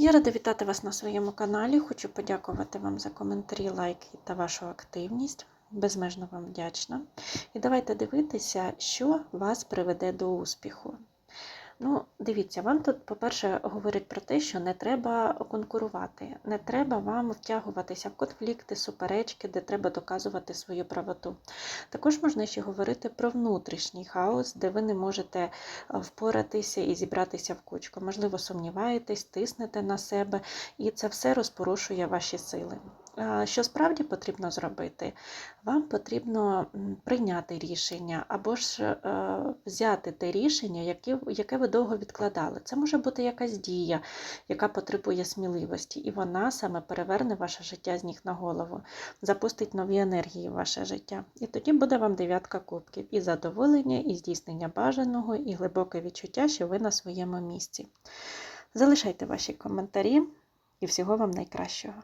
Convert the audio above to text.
Я рада вітати вас на своєму каналі. Хочу подякувати вам за коментарі, лайки та вашу активність. Безмежно вам вдячна. І давайте дивитися, що вас приведе до успіху. Ну, дивіться, вам тут, по-перше, говорять про те, що не треба конкурувати, не треба вам втягуватися в конфлікти, суперечки, де треба доказувати свою правоту. Також можна ще говорити про внутрішній хаос, де ви не можете е, впоратися і зібратися в кучку. Можливо, сумніваєтесь, тиснете на себе, і це все розпорушує ваші сили. Що справді потрібно зробити? Вам потрібно прийняти рішення або ж е, взяти те рішення, яке, ви довго відкладали. Це може бути якась дія, яка потребує сміливості, і вона саме переверне ваше життя з ніг на голову, запустить нові енергії в ваше життя. І тоді буде вам дев'ятка кубків, і задоволення, і здійснення бажаного, і глибоке відчуття, що ви на своєму місці. Залишайте ваші коментарі і всього вам найкращого.